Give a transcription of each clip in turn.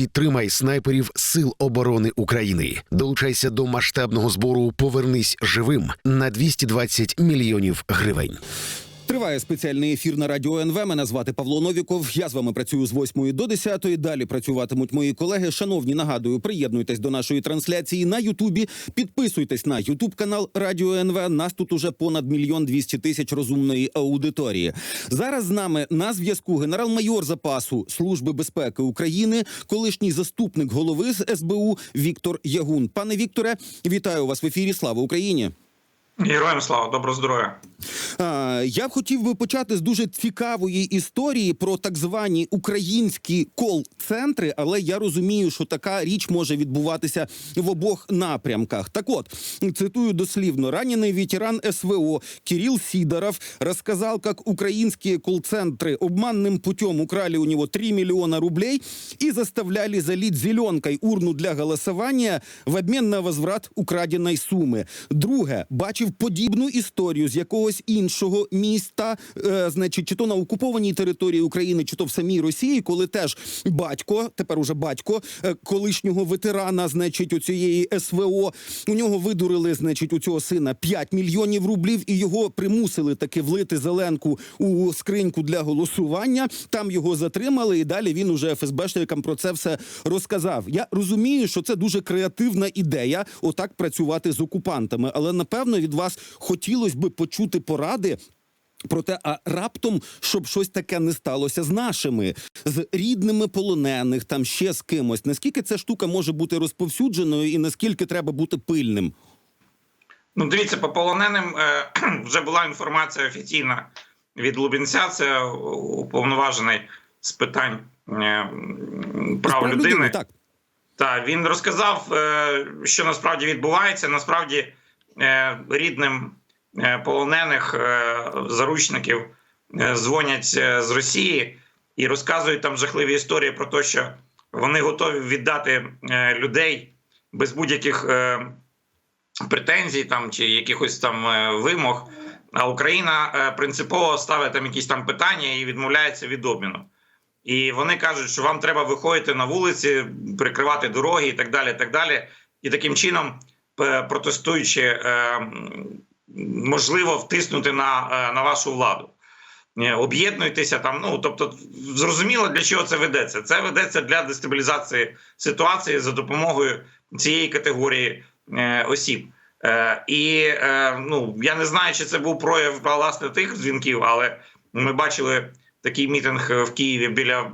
Підтримай снайперів Сил оборони України. Долучайся до масштабного збору Повернись живим на 220 мільйонів гривень. Триває спеціальний ефір на радіо НВ. Мене звати Павло Новіков. Я з вами працюю з 8 до 10. Далі працюватимуть мої колеги. Шановні, нагадую, приєднуйтесь до нашої трансляції на Ютубі. Підписуйтесь на Ютуб канал Радіо НВ. Нас тут уже понад мільйон двісті тисяч розумної аудиторії. Зараз з нами на зв'язку генерал-майор запасу Служби безпеки України, колишній заступник голови з СБУ Віктор Ягун. Пане Вікторе, вітаю вас в ефірі. Слава Україні! Героям слава, доброго здоров'я. Я б хотів би почати з дуже цікавої історії про так звані українські кол-центри, але я розумію, що така річ може відбуватися в обох напрямках. Так от, цитую дослівно, ранений ветеран СВО Кирилл Сидоров рассказал, как украинские колл-центры обманным путем украли у него 3 миллиона рублей и заставляли залить зеленкой урну для голосування в обмін на возврат украденої суми. Друге, бачив подібну історію з якогось іншого міста, е, значить, чи то на окупованій території України, чи то в самій Росії, коли теж батько, тепер уже батько е, колишнього ветерана, значить, оцієї СВО, у нього видурили, значить, у цього сина 5 мільйонів рублів, і його примусили таки влити зеленку у скриньку для голосування. Там його затримали, і далі він уже ФСБшникам про це все розказав. Я розумію, що це дуже креативна ідея, отак працювати з окупантами, але напевно від вас хотілося би почути поради. Про те, а раптом, щоб щось таке не сталося з нашими, з рідними полонених, там ще з кимось. Наскільки ця штука може бути розповсюдженою, і наскільки треба бути пильним? Ну, дивіться, по полоненим е, вже була інформація офіційна від Лубінця, це уповноважений з питань е, прав людини. так. Так, він розказав, е, що насправді відбувається. Насправді рідним е, полонених е, заручників е, дзвонять е, з Росії і розказують там жахливі історії про те, що вони готові віддати е, людей без будь-яких е, претензій там чи якихось там е, вимог. А Україна е, принципово ставить там якісь там питання і відмовляється від обміну. І вони кажуть, що вам треба виходити на вулиці, прикривати дороги і так далі. І так далі. І таким чином, е, протестуючи, е, можливо втиснути на, е, на вашу владу. Е, Об'єднуйтеся там. Ну тобто, зрозуміло, для чого це ведеться. Це ведеться для дестабілізації ситуації за допомогою цієї категорії е, осіб. Е, і е, ну я не знаю, чи це був прояв власне тих дзвінків, але ми бачили такий мітинг в Києві біля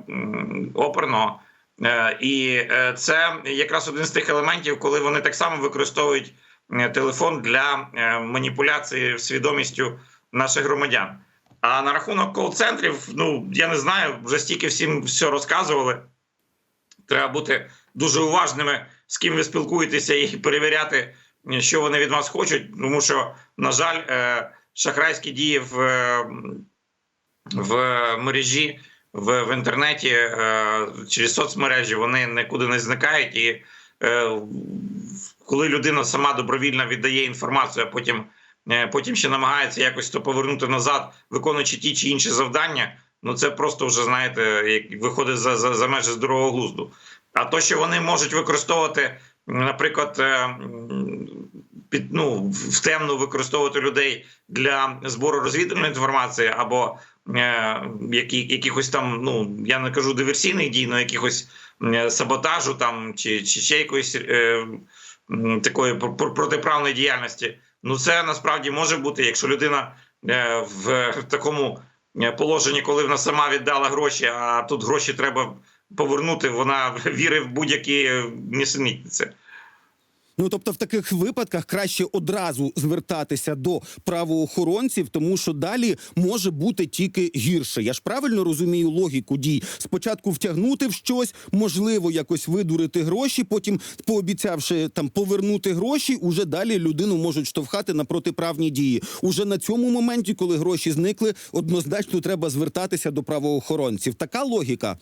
оперного. Е, і е, це якраз один з тих елементів, коли вони так само використовують е, телефон для маніпуляції свідомістю наших громадян. А на рахунок кол-центрів, ну я не знаю, вже стільки всім все розказували. Треба бути дуже уважними, з ким ви спілкуєтеся, і перевіряти, що вони від вас хочуть. Тому що, на жаль, шахрайські дії в, в мережі, в, в інтернеті е, через соцмережі вони нікуди не зникають. І е, коли людина сама добровільно віддає інформацію, а потім, е, потім ще намагається якось то повернути назад, виконуючи ті чи інші завдання. Ну це просто вже знаєте, як виходить за, за, за межі здорового глузду. А то, що вони можуть використовувати, наприклад, е, під ну в темну використовувати людей для збору розвідувальної інформації або які, якихось там, ну я не кажу диверсійних дій, але якихось е, саботажу там чи, чи ще якоїсь е, такої пр- пр- протиправної діяльності. Ну це насправді може бути, якщо людина е, в, в такому е, положенні, коли вона сама віддала гроші, а тут гроші треба повернути, вона вірить в будь-які е, нісенітниці. Ну тобто, в таких випадках краще одразу звертатися до правоохоронців, тому що далі може бути тільки гірше. Я ж правильно розумію логіку дій. Спочатку втягнути в щось, можливо, якось видурити гроші, потім, пообіцявши там повернути гроші, уже далі людину можуть штовхати на протиправні дії. Уже на цьому моменті, коли гроші зникли, однозначно треба звертатися до правоохоронців. Така логіка.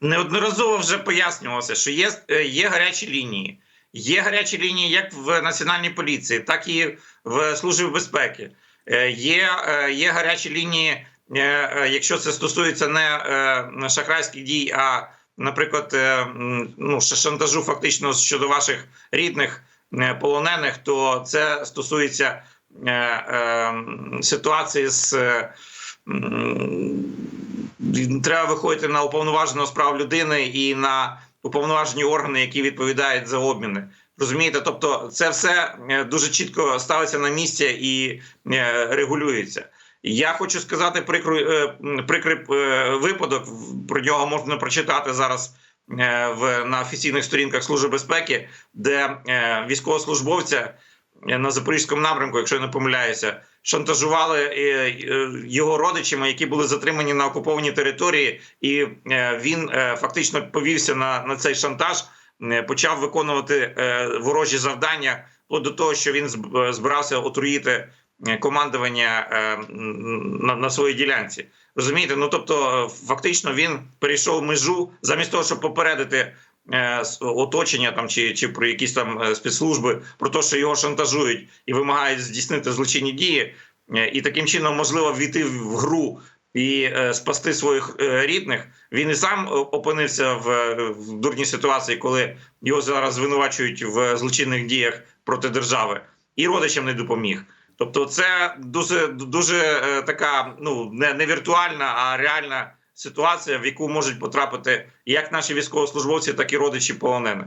Неодноразово вже пояснювалося, що є, е, є гарячі лінії. Є гарячі лінії як в національній поліції, так і в службі безпеки. Е, Є, е, є гарячі лінії, е, якщо це стосується не шахрайських дій, а наприклад, ну шантажу фактично щодо ваших рідних полонених, то це стосується ситуації з. Треба виходити на уповноваженого з прав людини і на уповноважені органи, які відповідають за обміни. Розумієте, тобто це все е, дуже чітко ставиться на місці і е, регулюється. Я хочу сказати прикру е, прикрий випадок. Про нього можна прочитати зараз в на офіційних сторінках Служби безпеки, де військовослужбовця на запорізькому напрямку, якщо я не помиляюся, шантажували е, е, його родичами, які були затримані на окупованій території, і е, він фактично повівся на, на цей шантаж, почав виконувати ворожі завдання до того, що він збирався отруїти командування на, своїй ділянці. Розумієте? Ну тобто, фактично, він перейшов межу замість того, щоб попередити оточення там чи, чи про якісь там е, спецслужби про те, що його шантажують і вимагають здійснити злочинні дії, е, і таким чином можливо війти в гру і е, спасти своїх е, рідних. Він і сам опинився в, е, в дурній ситуації, коли його зараз звинувачують в злочинних діях проти держави, і родичам не допоміг. Тобто, це дуже дуже е, така ну не, не віртуальна, а реальна ситуація, в яку можуть потрапити як наші військовослужбовці, так і родичі полонених.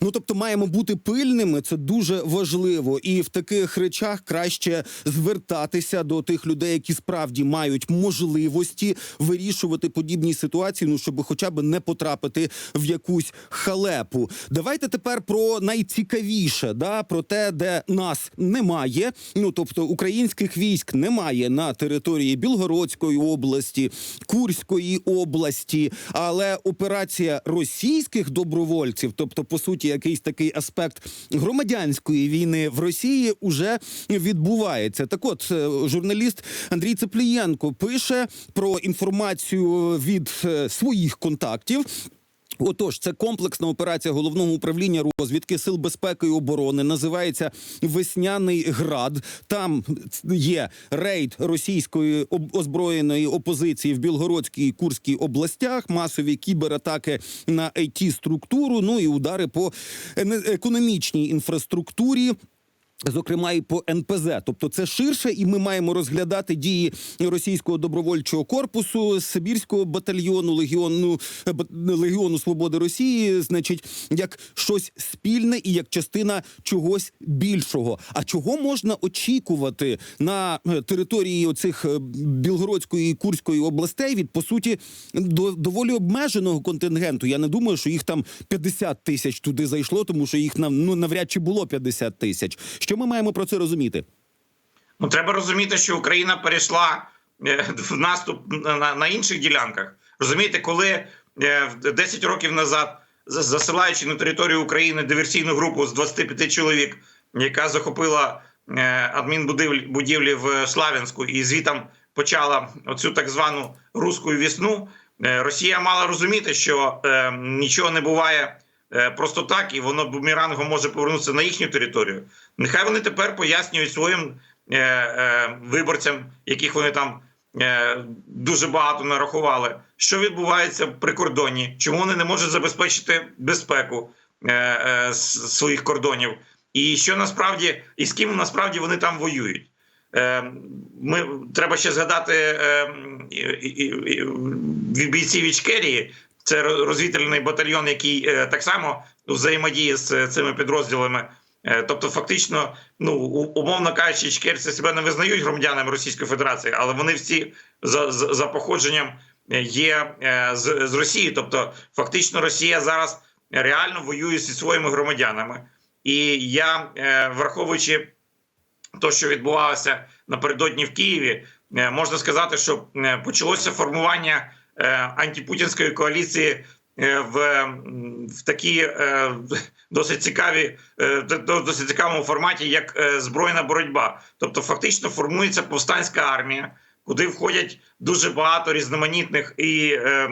Ну тобто маємо бути пильними, це дуже важливо, і в таких речах краще звертатися до тих людей, які справді мають можливості вирішувати подібні ситуації, ну щоб хоча б не потрапити в якусь халепу. Давайте тепер про найцікавіше, да про те, де нас немає. Ну тобто українських військ немає на території Білгородської області, Курської області, але операція російських добровольців, тобто по суті, якийсь такий аспект громадянської війни в Росії, уже відбувається. Так, от е, журналіст Андрій Цеплієнко пише про інформацію від е, своїх контактів. Отож, це комплексна операція головного управління розвідки сил безпеки і оборони. Називається Весняний град. Там є рейд російської озброєної опозиції в Білгородській і Курській областях, масові кібератаки на it структуру ну і удари по економічній інфраструктурі. Зокрема, і по НПЗ, тобто це ширше, і ми маємо розглядати дії російського добровольчого корпусу, Сибірського батальйону Легіону Легіону Свободи Росії, значить, як щось спільне і як частина чогось більшого. А чого можна очікувати на е, території оцих е, Білгородської і Курської областей від по суті до доволі обмеженого контингенту? Я не думаю, що їх там 50 тисяч туди зайшло, тому що їх нам ну навряд чи було 50 тисяч. Що ми маємо про це розуміти? Ну треба розуміти, що Україна перейшла е, в наступ на, на інших ділянках. Розумієте, коли е, в 10 років назад, засилаючи на територію України диверсійну групу з 25 чоловік, яка захопила е, адмінбудівлі в Славянську і звітом почала оцю так звану руську весну, е, Росія мала розуміти, що е, нічого не буває е, просто так, і воно бумерангом може повернутися на їхню територію. Нехай вони тепер пояснюють своїм е, е, виборцям, яких вони там е, дуже багато нарахували, що відбувається при кордоні, чому вони не можуть забезпечити безпеку е, е, своїх кордонів, і що насправді і з ким насправді вони там воюють. Е, Ми треба ще згадати е, бійців Ічкерії. Це розвідувальний батальйон, який е, так само взаємодіє з цими підрозділами. Е, Тобто, фактично, ну умовно кажучи, ічкерці себе не визнають громадянами Російської Федерації, але вони всі за, за, за походженням е, є е, з, з Росії. Тобто, фактично, Росія зараз реально воює зі своїми громадянами. І я, е, враховуючи те, що відбувалося напередодні в Києві, е, можна сказати, що е, почалося формування е, антипутінської коаліції е, в, в такій е, досить цікаві, е, досить цікавому форматі, як е, збройна боротьба. Тобто, фактично формується повстанська армія, куди входять дуже багато різноманітних і е,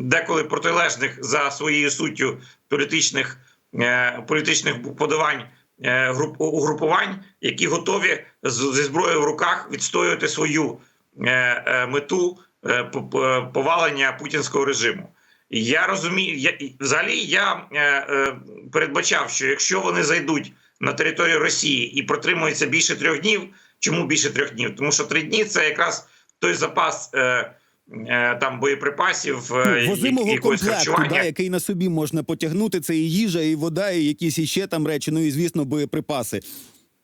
деколи протилежних за своєю суттю політичних, е, політичних подавань. е, груп- угрупувань, які готові зі зброєю в руках відстоювати свою е, е, мету е, повалення путінського режиму. Я розумію, я взагалі я е, е, передбачав, що якщо вони зайдуть на територію Росії і протримуються більше трьох днів, чому більше трьох днів? Тому що три дні це якраз той запас е, е, там боєприпасів, е, Ну, возимого якогось комплекту, харчування. да, який на собі можна потягнути. Це і їжа, і вода, і якісь іще там речі. Ну і звісно, боєприпаси.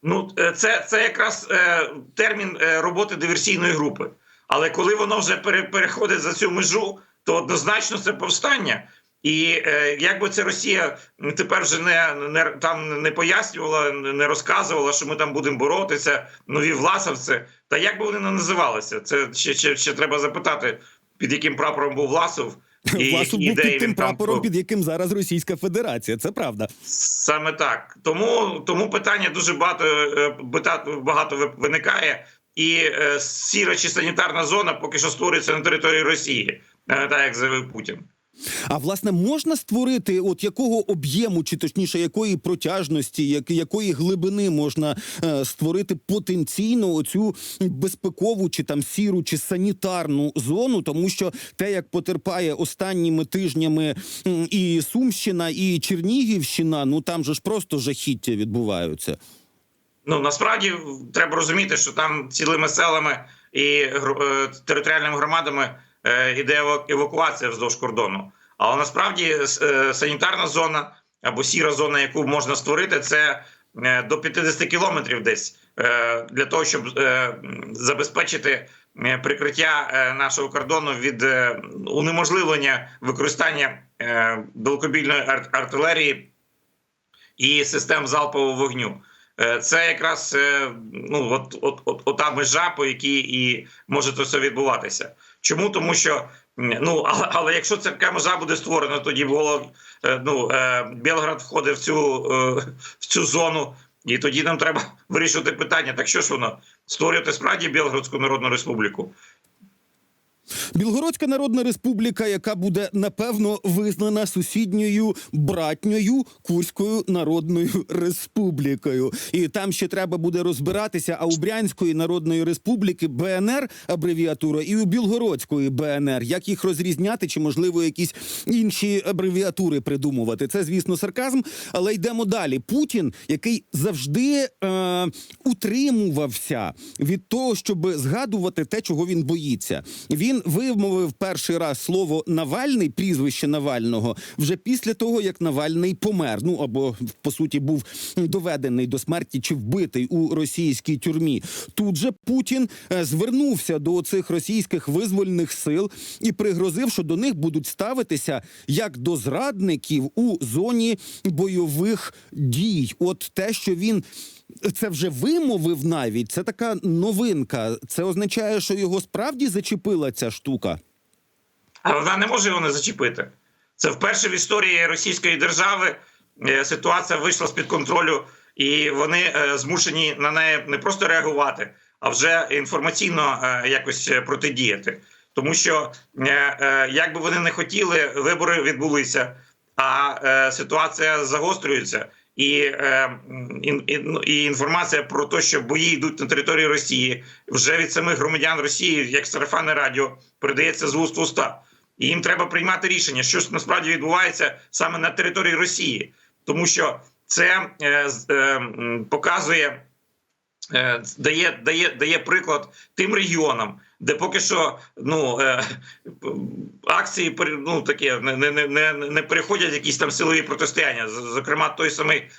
Ну, е, це, це якраз е, термін е, роботи диверсійної групи. Але коли воно вже пере, переходить за цю межу, то однозначно це повстання. І е, якби це Росія тепер вже не, не там не пояснювала, не розказувала, що ми там будемо боротися, нові власовці. Та як би вони не називалися? Це ще, ще, ще треба запитати, під яким прапором був Власов. І Власов був під тим там прапором, під яким зараз Російська Федерація. Це правда. Саме так. Тому, тому питання дуже багато, е, багато ви- виникає. І е, сіра чи санітарна зона поки що створюється на території Росії, е, так як заявив Путін. А власне можна створити, от якого об'єму, чи точніше, якої протяжності, як, якої глибини можна е, створити потенційно оцю безпекову, чи там сіру, чи санітарну зону, тому що те, як потерпає останніми тижнями і Сумщина, і Чернігівщина, ну там же ж просто жахіття відбуваються. Ну насправді треба розуміти, що там цілими селами і е, територіальними громадами е, іде евакуація вздовж кордону. Але насправді е, санітарна зона або сіра зона, яку можна створити, це до 50 кілометрів десь для того, щоб забезпечити прикриття нашого кордону від унеможливлення використання далекобійної артилерії і систем залпового вогню. Е, Це якраз е, ну от, от, от, от та межа, по якій і може то все відбуватися. Чому? Тому що ну але, але якщо ця така межа буде створена, тоді було е, ну Білград входить в цю в цю зону, і тоді нам треба вирішувати питання. Так що ж воно створювати справді Білградську Народну Республіку? Білгородська Народна Республіка, яка буде напевно визнана сусідньою братньою Курською Народною Республікою, і там ще треба буде розбиратися. А у Брянської Народної Республіки БНР абревіатура, і у Білгородської БНР. Як їх розрізняти, чи можливо якісь інші абревіатури придумувати? Це звісно сарказм, але йдемо далі. Путін, який завжди е, утримувався від того, щоб згадувати те, чого він боїться. Він вимовив перший раз слово Навальний, прізвище Навального, вже після того, як Навальний помер. Ну або по суті був доведений до смерті чи вбитий у російській тюрмі. Тут же Путін е, звернувся до цих російських визвольних сил і пригрозив, що до них будуть ставитися як до зрадників у зоні бойових дій. От те, що він це вже вимовив навіть. Це така новинка. Це означає, що його справді зачепила ця штука. А вона не може його не зачепити. Це вперше в історії Російської держави е, ситуація вийшла з під контролю, і вони е, змушені на неї не просто реагувати, а вже інформаційно е, якось протидіяти. Тому що як би вони не хотіли, вибори відбулися, а ситуація загострюється. І, е, і, ну, і інформація про те, що бої йдуть на території Росії вже від самих громадян Росії, як сарафани радіо, передається з вуст в уста. І їм треба приймати рішення, що ж насправді відбувається саме на території Росії, тому що це е, е, показує, дає, дає, дає приклад тим регіонам, де поки що ну, е, акції ну, таке, не, не, не, не, переходять якісь там силові протистояння. Зокрема, той самий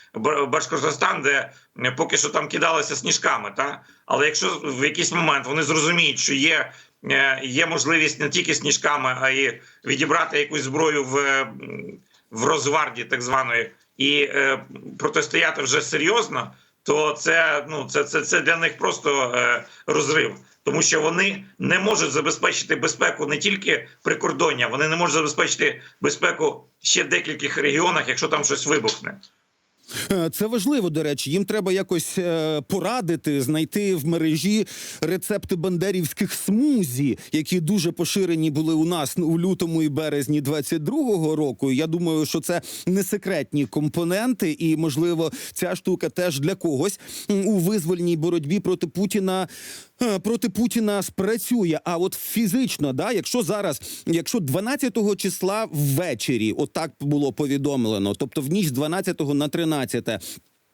Башкортостан, де е, поки що там кидалися сніжками. Та? Але якщо в якийсь момент вони зрозуміють, що є е, є можливість не тільки сніжками, а й відібрати якусь зброю в, е, в Росгвардії, так званої, і е, протистояти вже серйозно, то це, ну, це, це, це для них просто е, розрив. Тому що вони не можуть забезпечити безпеку не тільки прикордоння, вони не можуть забезпечити безпеку ще в декількох регіонах, якщо там щось вибухне. Е, Це важливо, до речі. Їм треба якось е, порадити, знайти в мережі рецепти бандерівських смузі, які дуже поширені були у нас у лютому і березні 22-го року. Я думаю, що це не секретні компоненти, і можливо, ця штука теж для когось у визвольній боротьбі проти Путіна проти Путіна спрацює. А от фізично, да, якщо зараз, якщо 12 числа ввечері, отак було повідомлено, тобто в ніч з 12 на 13,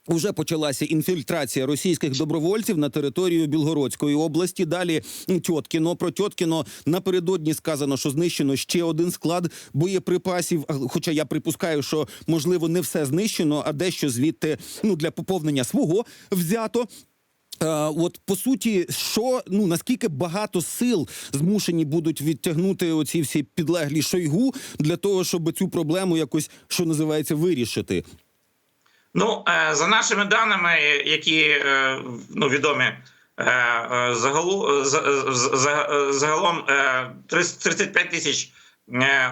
Уже почалася інфільтрація російських добровольців на територію Білгородської області. Далі Тьоткіно. Про Тьоткіно напередодні сказано, що знищено ще один склад боєприпасів. Хоча я припускаю, що можливо не все знищено, а дещо звідти ну для поповнення свого взято. Е, От по суті, що ну наскільки багато сил змушені будуть відтягнути оці всі підлеглі шойгу для того, щоб цю проблему якось що називається вирішити. Ну, е, за нашими даними, які е, ну, відомі загалу, за- за- за- загалом е, 35 тисяч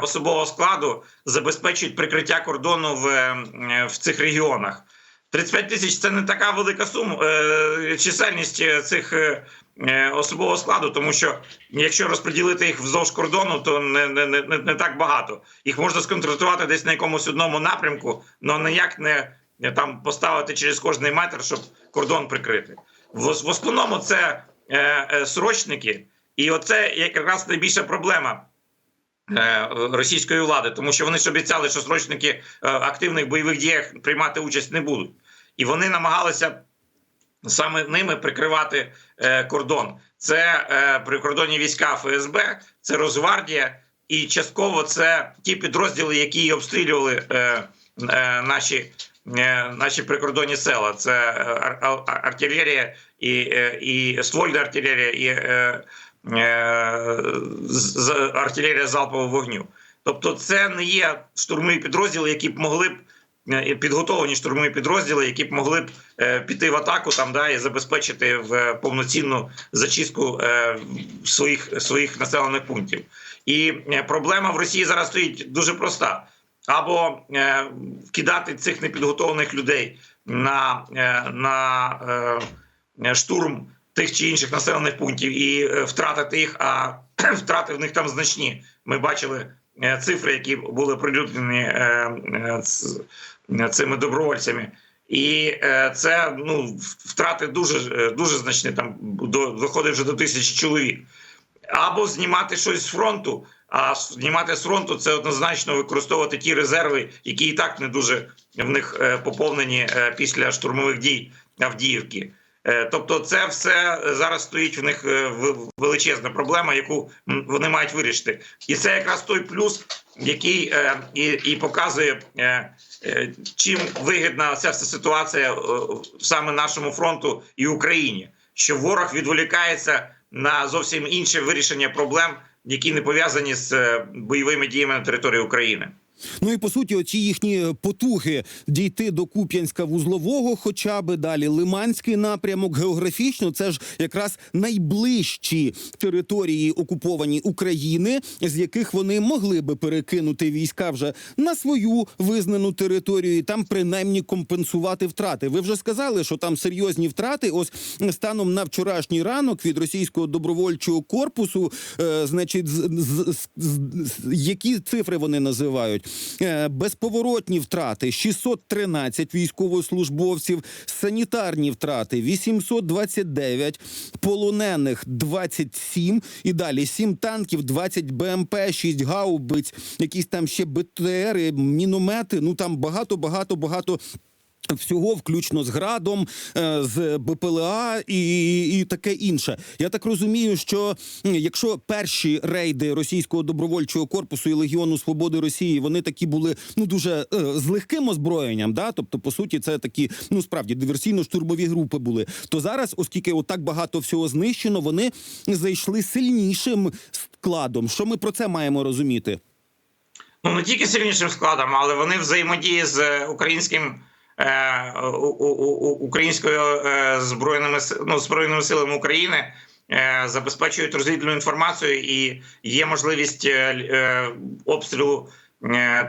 особового складу забезпечують прикриття кордону в, в цих регіонах. 35 тисяч це не така велика сума е, чисельність е, цих е, е, особового складу, тому що якщо розподілити їх вздовж кордону, то не, не, не, не так багато. Їх можна сконцентрувати десь на якомусь одному напрямку, але ніяк не там поставити через кожний метр, щоб кордон прикрити. В, в основному це е, е, срочники, і оце якраз найбільша проблема е, російської влади, тому що вони ж обіцяли, що срочники активних бойових діях приймати участь не будуть, і вони намагалися саме ними прикривати е, кордон. Це е, прикордонні війська ФСБ, це Росгвардія, і частково це ті підрозділи, які обстрілювали е, е, наші. е, Наші прикордонні села це е, ар- ар- артилерія і, е, і ствольна артилерія, і е, е, артилерія залпового вогню. Тобто, це не є штурмові підрозділи, які б могли б підготовлені штурмові підрозділи, які б могли б е, піти в атаку там да і забезпечити в е, повноцінну зачистку е, своїх своїх населених пунктів. І е, проблема в Росії зараз стоїть дуже проста: або е, вкидати цих непідготовлених людей на, е, на е, штурм тих чи інших населених пунктів і е, втратити їх, а втрати в них там значні. Ми бачили е, цифри, які були прилюднені е, е, е, цими добровольцями. І е, це ну втрати дуже е, дуже значні. Там до доходить вже до тисячі чоловік. Або знімати щось з фронту. А знімати з фронту це однозначно використовувати ті резерви, які і так не дуже в них е, поповнені е, після штурмових дій Авдіївки. Е, Тобто, це все зараз стоїть в них е, величезна проблема, яку вони мають вирішити. І це якраз той плюс, який е, і, і показує, чим вигідна ця вся ситуація саме нашому фронту і Україні, що ворог відволікається на зовсім інше вирішення проблем, які не пов'язані з бойовими діями на території України. Ну і по суті, оці їхні потуги дійти до Куп'янська вузлового, хоча би далі Лиманський напрямок географічно, це ж якраз найближчі території окуповані України, з яких вони могли би перекинути війська вже на свою визнану територію, і там принаймні компенсувати втрати. Ви вже сказали, що там серйозні втрати. Ось станом на вчорашній ранок від російського добровольчого корпусу, е, значить, з, з, з, з- які цифри вони називають? Е, безповоротні втрати 613 військовослужбовців, санітарні втрати 829, полонених 27 і далі 7 танків, 20 БМП, 6 гаубиць, якісь там ще БТРи, міномети. Ну там багато, багато, багато. Всього, включно з градом, е, з БПЛА і, і таке інше. Я так розумію, що якщо перші рейди російського добровольчого корпусу і легіону свободи Росії вони такі були ну дуже е, з легким озброєнням, да, тобто, по суті, це такі ну справді диверсійно-штурмові групи були. То зараз, оскільки отак багато всього знищено, вони зайшли сильнішим складом. Що ми про це маємо розуміти? Ну не тільки сильнішим складом, але вони взаємодії з е, українським. Е, Українською е, збройними ну, збройними силами України е, забезпечують розвідувальну інформацію і є можливість обстрілу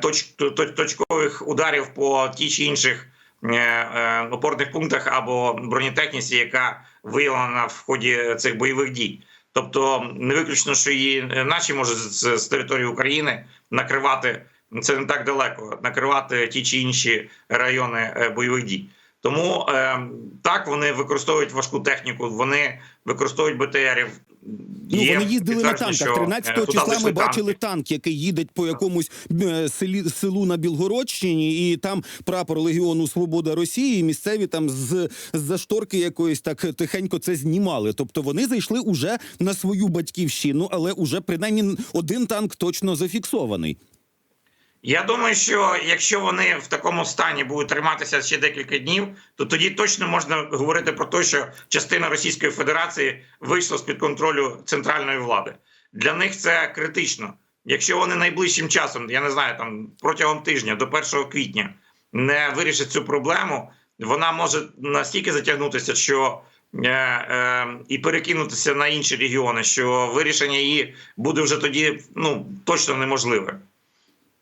точ, точ- точкових ударів по ті чи інших опорних пунктах або бронетехніці, яка виявлена в ході цих бойових дій. Тобто не виключно, що і наші можуть з, з території України накривати це не так далеко, накривати ті чи інші райони е, бойових дій. Тому е, так вони використовують важку техніку, вони використовують БТРів. Ну, Є вони їздили на танках. що, 13 е, числа ми бачили танки. танк, який їде по якомусь е, селі, селу на Білгородщині, і там прапор Легіону Свобода Росії. і Місцеві там з, з зашторки якоїсь так тихенько це знімали. Тобто вони зайшли уже на свою батьківщину, але уже принаймні один танк точно зафіксований. Я думаю, що якщо вони в такому стані будуть триматися ще декілька днів, то тоді точно можна говорити про те, що частина Російської Федерації вийшла з під контролю центральної влади. Для них це критично. Якщо вони найближчим часом, я не знаю, там протягом тижня до 1 квітня не вирішать цю проблему, вона може настільки затягнутися, що е, е, і перекинутися на інші регіони, що вирішення її буде вже тоді ну точно неможливе.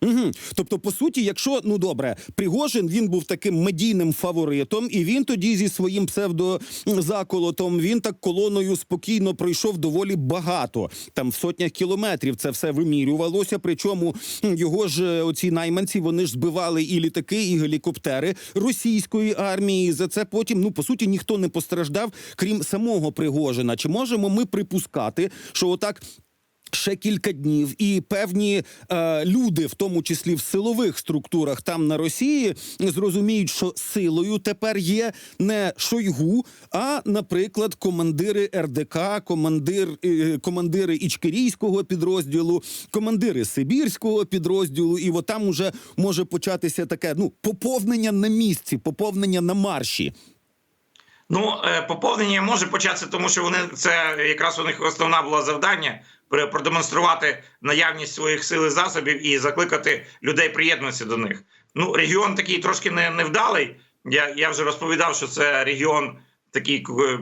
Угу. Тобто, по суті, якщо ну добре, Пригожин він був таким медійним фаворитом, і він тоді зі своїм псевдозаколотом він так колоною спокійно пройшов доволі багато. Там в сотнях кілометрів це все вимірювалося. Причому його ж е, оці найманці вони ж збивали і літаки, і гелікоптери російської армії. За це потім ну по суті ніхто не постраждав, крім самого Пригожина. Чи можемо ми припускати, що отак? Ще кілька днів, і певні е, люди, в тому числі в силових структурах там на Росії, зрозуміють, що силою тепер є не Шойгу, а, наприклад, командири РДК, командир, е, командири Ічкерійського підрозділу, командири Сибірського підрозділу, і от там уже може початися таке ну поповнення на місці, поповнення на марші. Ну, е, поповнення може початися, тому що вони це якраз у них основна була завдання продемонструвати наявність своїх сил і засобів і закликати людей приєднуватися до них. Ну, регіон такий трошки не, невдалий. Я, я вже розповідав, що це регіон такий е,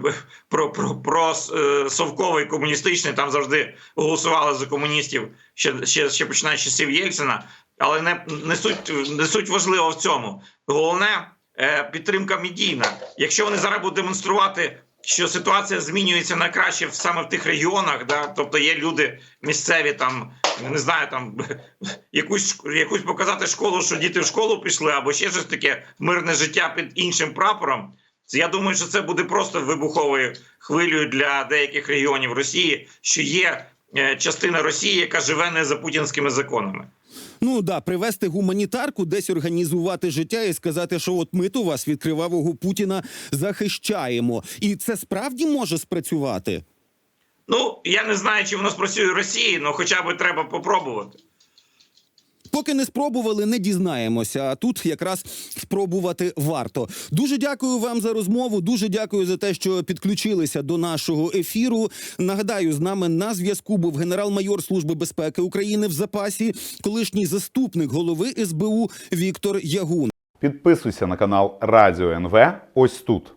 про, про, про е, совковий комуністичний. Там завжди голосували за комуністів ще, ще, ще починаючи з часів Єльцина. Але не, не, суть, не суть важливо в цьому. Головне е, підтримка медійна. Якщо вони зараз будуть демонструвати, що ситуація змінюється на краще саме в тих регіонах, да, тобто є люди місцеві, там не знаю, там якусь якусь показати школу, що діти в школу пішли, або ще щось таке мирне життя під іншим прапором. Я думаю, що це буде просто вибуховою хвилею для деяких регіонів Росії, що є е, частина Росії, яка живе не за путінськими законами. Ну да, привезти гуманітарку, десь організувати життя і сказати, що от ми то вас від кривавого Путіна захищаємо, і це справді може спрацювати. Ну я не знаю, чи воно спрацює Росії, але хоча б треба попробувати. Поки не спробували, не дізнаємося. А тут якраз спробувати варто. Дуже дякую вам за розмову. Дуже дякую за те, що підключилися до нашого ефіру. Нагадаю, з нами на зв'язку був генерал-майор Служби безпеки України в запасі, колишній заступник голови СБУ Віктор Ягун. Підписуйся на канал Радіо НВ ось тут.